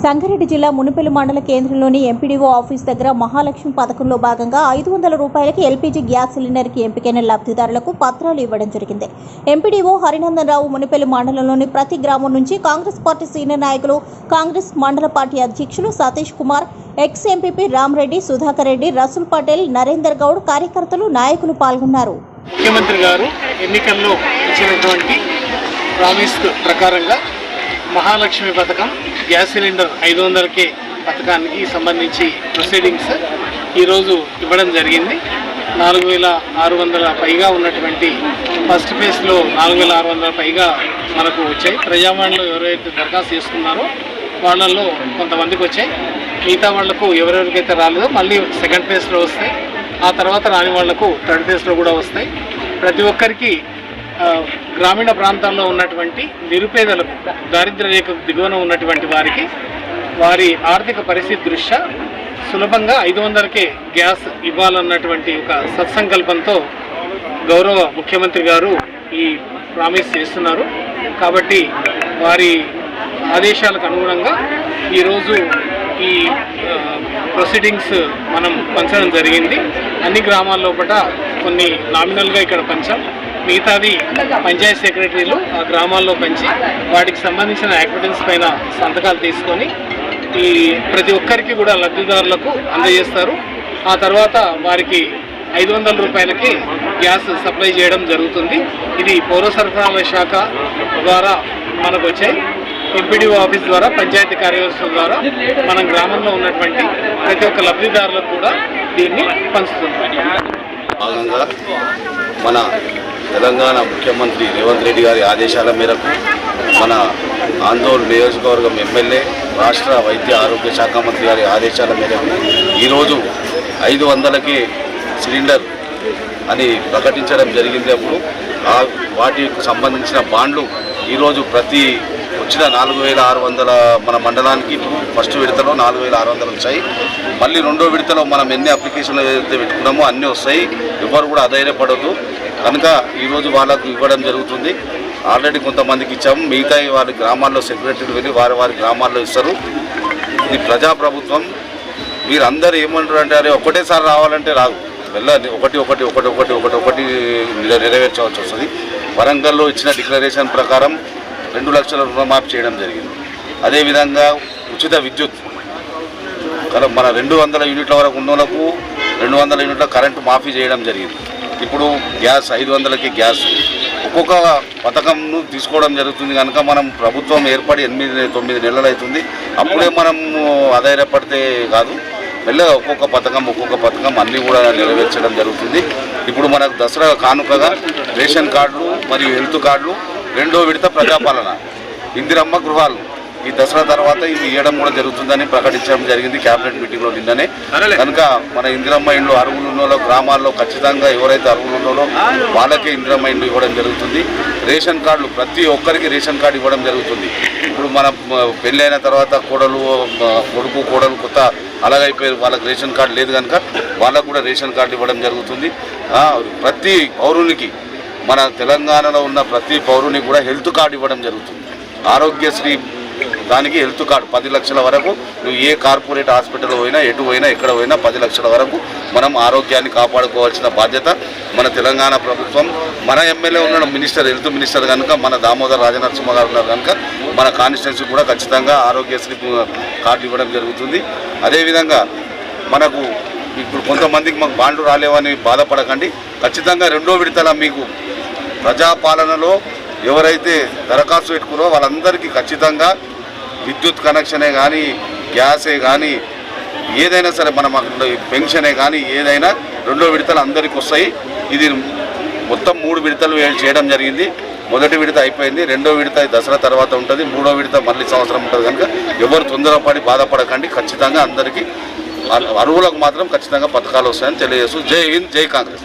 సంగారెడ్డి జిల్లా మునిపెల్లి మండల కేంద్రంలోని ఎంపీడీఓ ఆఫీస్ దగ్గర మహాలక్ష్మి పథకంలో భాగంగా ఐదు వందల రూపాయలకి ఎల్పీజీ గ్యాస్ సిలిండర్కి ఎంపికైన లబ్ధిదారులకు పత్రాలు ఇవ్వడం జరిగింది. ఎంపీడీఓ హరినందన్ రావు మునిపెల్లి మండలంలోని ప్రతి గ్రామం నుంచి కాంగ్రెస్ పార్టీ సీనియర్ నాయకులు కాంగ్రెస్ మండల పార్టీ అధ్యక్షులు సతీష్ కుమార్ ఎక్స్ ఎంపీపీ రామరెడ్డి సుధాకర్ రెడ్డి రసూల్ పటేల్ నరేందర్ గౌడ్ కార్యకర్తలు నాయకులు పాల్గొన్నారు. ముఖ్యమంత్రి గారు ఎన్నికల్లో ఇచ్చినటువంటి ప్రామిస్ ప్రకారంగా మహాలక్ష్మి పథకం గ్యాస్ సిలిండర్ ఐదు వందలకే పథకానికి సంబంధించి ప్రొసీడింగ్స్ ఈరోజు ఇవ్వడం జరిగింది. నాలుగు వేల ఆరు వందల పైగా ఉన్నటువంటి ఫస్ట్ ఫేజ్లో నాలుగు వేల ఆరు వందల పైగా మనకు వచ్చాయి. ప్రజావాణిలో ఎవరైతే దరఖాస్తు చేసుకున్నారో వాళ్ళల్లో కొంతమందికి వచ్చాయి. మిగతా వాళ్ళకు ఎవరెవరికైతే రాలేదో మళ్ళీ సెకండ్ ఫేజ్లో వస్తాయి. ఆ తర్వాత రాని వాళ్ళకు థర్డ్ ఫేజ్లో కూడా వస్తాయి. ప్రతి ఒక్కరికి గ్రామీణ ప్రాంతాల్లో ఉన్నటువంటి నిరుపేదలకు దారిద్ర రేఖకు దిగువన ఉన్నటువంటి వారికి వారి ఆర్థిక పరిస్థితి దృష్ట్యా సులభంగా ఐదు వందలకే గ్యాస్ ఇవ్వాలన్నటువంటి ఒక సత్సంకల్పంతో గౌరవ ముఖ్యమంత్రి గారు ఈ ప్రామిస్ చేస్తున్నారు. కాబట్టి వారి ఆదేశాలకు అనుగుణంగా ఈరోజు ఈ ప్రొసీడింగ్స్ మనం పంచడం జరిగింది. అన్ని గ్రామాల్లో కొన్ని నామినల్గా ఇక్కడ పంచాం. మిగతాది పంచాయతీ సెక్రటరీలు ఆ గ్రామాల్లో పంచి వాటికి సంబంధించిన యాక్టివిటీస్ పైన సంతకాలు తీసుకొని ఈ ప్రతి ఒక్కరికి కూడా లబ్ధిదారులకు అందజేస్తారు. ఆ తర్వాత వారికి ఐదు వందల రూపాయలకి గ్యాస్ సప్లై చేయడం జరుగుతుంది. ఇది పౌర సరఫరాల శాఖ ద్వారా మనకు వచ్చాయి ఎంపీడీఓ ఆఫీస్ ద్వారా పంచాయతీ కార్యదర్శుల ద్వారా మన గ్రామంలో ఉన్నటువంటి ప్రతి ఒక్క లబ్ధిదారులకు కూడా దీన్ని పంచుతుంది భాగంగా మన తెలంగాణ ముఖ్యమంత్రి రేవంత్ రెడ్డి గారి ఆదేశాల మేరకు మన ఆందోళన నియోజకవర్గం ఎమ్మెల్యే రాష్ట్ర వైద్య ఆరోగ్య శాఖ మంత్రి గారి ఆదేశాల మేరకు ఈరోజు ఐదు వందలకి సిలిండర్ అని ప్రకటించడం జరిగింది. అప్పుడు ఆ వాటికి సంబంధించిన బాండ్లు ఈరోజు ప్రతి వచ్చిన నాలుగు వేల ఆరు వందల మన మండలానికి ఫస్ట్ విడతలో నాలుగు వేల ఆరు వందలు వచ్చాయి. మళ్ళీ రెండో విడతలో మనం ఎన్ని అప్లికేషన్లు ఏదైతే పెట్టుకున్నామో అన్నీ వస్తాయి. ఎవరు కూడా అధైర్యపడద్దు. కనుక ఈరోజు వాళ్ళకు ఇవ్వడం జరుగుతుంది. ఆల్రెడీ కొంతమందికి ఇచ్చాము మిగతా వారి గ్రామాల్లో సెక్రటరీలు వెళ్ళి వారి వారి గ్రామాల్లో ఇస్తారు. ఇది ప్రజాప్రభుత్వం మీరందరూ ఏమంటారు అంటే అరే ఒకటేసారి రావాలంటే రాదు. వెళ్ళాలి ఒకటి ఒకటి ఒకటి ఒకటి ఒకటి ఒకటి నెరవేర్చవలసి వస్తుంది. వరంగల్లో ఇచ్చిన డిక్లరేషన్ ప్రకారం రెండు లక్షల రుణమాఫీ చేయడం జరిగింది. అదేవిధంగా ఉచిత విద్యుత్. కదా మన రెండు వందల యూనిట్ల వరకు ఉన్న రెండు వందల యూనిట్ల కరెంటు మాఫీ చేయడం జరిగింది. ఇప్పుడు గ్యాస్ ఐదు వందలకి గ్యాస్. ఒక్కొక్క పథకంను తీసుకోవడం జరుగుతుంది కనుక మనం ప్రభుత్వం ఏర్పడి ఎనిమిది తొమ్మిది నెలలు అవుతుంది. అప్పుడే మనం ఆధారపడితే కాదు మెల్లగా ఒక్కొక్క పథకం ఒక్కొక్క పథకం అన్నీ కూడా నెరవేర్చడం జరుగుతుంది. ఇప్పుడు మనకు దసరా కానుకగా రేషన్ కార్డులు మరియు హెల్త్ కార్డులు రెండో విడత ప్రజాపాలన. ఇందిరమ్మ గృహాలు. ఈ దసరా తర్వాత ఇది ఇవ్వడం కూడా జరుగుతుందని ప్రకటించడం జరిగింది క్యాబినెట్ మీటింగ్లో నిన్ననే. కనుక మన ఇందిరమ్మ ఇండ్లు అరువులు ఉన్నోళ్ళో గ్రామాల్లో ఖచ్చితంగా ఎవరైతే అరువులు ఉన్నోళ్ళో వాళ్ళకే ఇందిరమ్మ ఇండ్లు ఇవ్వడం జరుగుతుంది. రేషన్ కార్డులు ప్రతి ఒక్కరికి రేషన్ కార్డు ఇవ్వడం జరుగుతుంది. ఇప్పుడు మన పెళ్ళైన తర్వాత కోడలు కొడుకు కోడలు కొత్త అలాగైపోయారు వాళ్ళకి రేషన్ కార్డు లేదు కనుక వాళ్ళకు కూడా రేషన్ కార్డు ఇవ్వడం జరుగుతుంది. ప్రతి పౌరునికి మన తెలంగాణలో ఉన్న ప్రతి పౌరునికి కూడా హెల్త్ కార్డు ఇవ్వడం జరుగుతుంది. ఆరోగ్యశ్రీ దానికి హెల్త్ కార్డు పది లక్షల వరకు నువ్వు ఏ కార్పొరేట్ హాస్పిటల్ పోయినా ఎటు పోయినా ఎక్కడ పోయినా పది లక్షల వరకు మనం ఆరోగ్యాన్ని కాపాడుకోవాల్సిన బాధ్యత మన తెలంగాణ ప్రభుత్వం. మన ఎమ్మెల్యే ఉన్న మినిస్టర్ హెల్త్ మినిస్టర్ కనుక మన దామోదర్ రాజనరసింహ గారు ఉన్నారు కనుక మన కాన్స్టిట్యున్సీ కూడా ఖచ్చితంగా ఆరోగ్యశ్రీ కార్డు ఇవ్వడం జరుగుతుంది. అదేవిధంగా మనకు ఇప్పుడు కొంతమందికి మాకు బాండ్లు రాలేవని బాధపడకండి. ఖచ్చితంగా రెండో విడతల మీకు ప్రజాపాలనలో ఎవరైతే దరఖాస్తు పెట్టుకున్నారో వాళ్ళందరికీ ఖచ్చితంగా విద్యుత్ కనెక్షనే కానీ గ్యాసే కానీ ఏదైనా సరే మనం అక్కడ పెన్షనే కానీ ఏదైనా రెండో విడతలు అందరికి వస్తాయి. ఇది మొత్తం మూడు విడతలు చేయడం జరిగింది. మొదటి విడత అయిపోయింది రెండో విడత దసరా తర్వాత ఉంటుంది మూడో విడత మళ్ళీ సంవత్సరం ఉంటుంది కనుక ఎవరు తొందరపడి బాధపడకండి ఖచ్చితంగా అందరికీ అరువులకు మాత్రం ఖచ్చితంగా పథకాలు వస్తాయని తెలియజేస్తూ జై హింద్ జై కాంగ్రెస్.